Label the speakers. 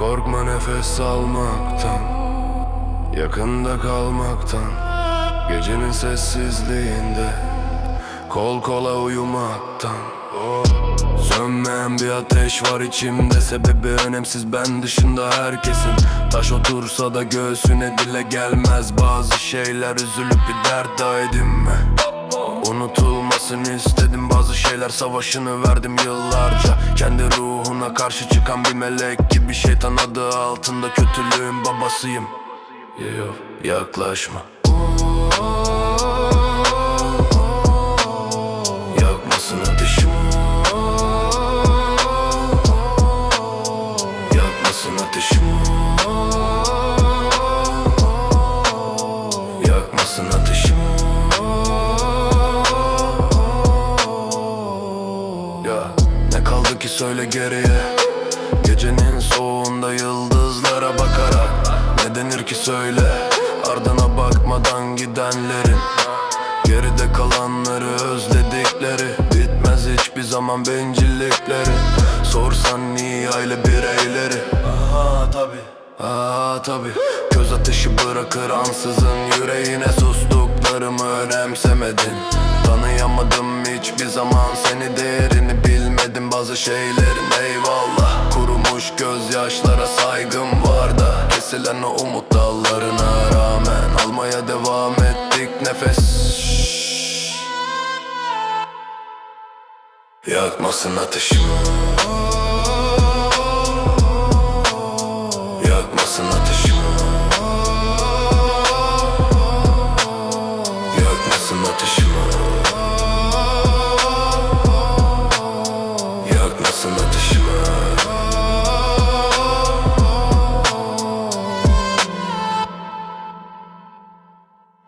Speaker 1: Korkma nefes almaktan. Yakında kalmaktan. Gecenin sessizliğinde Kol kola uyumaktan. Sönmeyen bir ateş var içimde. Sebebi önemsiz ben dışında herkesin. Taş otursa da göğsüne dile gelmez. Bazı şeyler üzülüp bir dert daha edinme. Unutulmasını istedim. Bazı şeyler savaşını verdim yıllarca. Kendi ruhuna karşı çıkan bir melek gibi şeytan adı altında kötülüğün babasıyım. Yo, Yaklaşma. Yakmasın ateşim Yakmasın ateşim söyle geriye. Gecenin soğuğunda yıldızlara bakarak Ne denir ki söyle. Ardına bakmadan gidenlerin Geride kalanları özledikleri Bitmez hiçbir zaman bencillikleri. Sorsan niye aile bireyleri? Aha tabi Aa tabi Göz ateşi bırakır ansızın yüreğine sustuklarımı önemsemedin. Tanıyamadım hiçbir zaman seni değerini bazı şeylerin eyvallah. Kurumuş gözyaşlara saygım var da Kesilen o umut dallarına rağmen Almaya devam ettik nefes. Yakmasın ateşim Ateşime